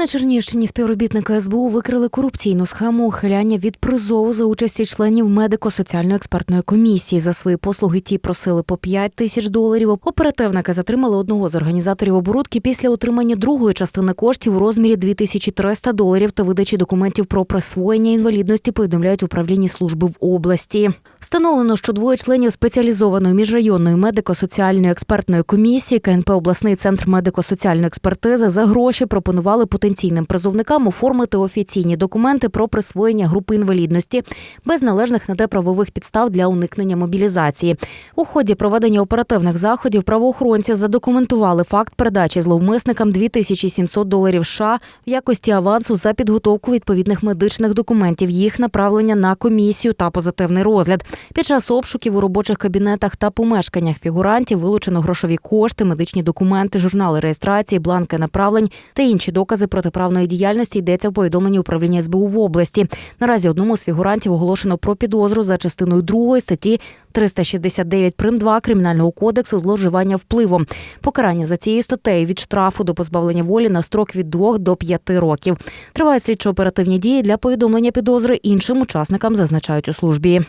На Чернігівщині співробітники СБУ викрили корупційну схему ухиляння від призову за участі членів медико-соціальної експертної комісії. За свої послуги ті просили по 5 тисяч доларів. Оперативники затримали одного з організаторів оборудки після отримання другої частини коштів у розмірі 2300 доларів та видачі документів про присвоєння інвалідності. Повідомляють управлінні служби в області. Встановлено, що двоє членів спеціалізованої міжрайонної медико-соціальної експертної комісії КНП обласний центр медико-соціальної експертизи за гроші пропонували потенційним призовникам оформити офіційні документи про присвоєння групи інвалідності без належних на те правових підстав для уникнення мобілізації. У ході проведення оперативних заходів правоохоронці задокументували факт передачі зловмисникам 2700 доларів США в якості авансу за підготовку відповідних медичних документів, їх направлення на комісію та позитивний розгляд. Під час обшуків у робочих кабінетах та помешканнях фігурантів вилучено грошові кошти, медичні документи, журнали реєстрації, бланки направлень та інші докази протиправної діяльності йдеться в повідомленні управління СБУ в області. Наразі одному з фігурантів оголошено про підозру за частиною 2 статті 369 прим 2 кримінального кодексу зловживання впливом. Покарання за цією статтею від штрафу до позбавлення волі на строк від 2 до 5 років. Тривають слідчо-оперативні дії для повідомлення підозри іншим учасникам, зазначають у службі.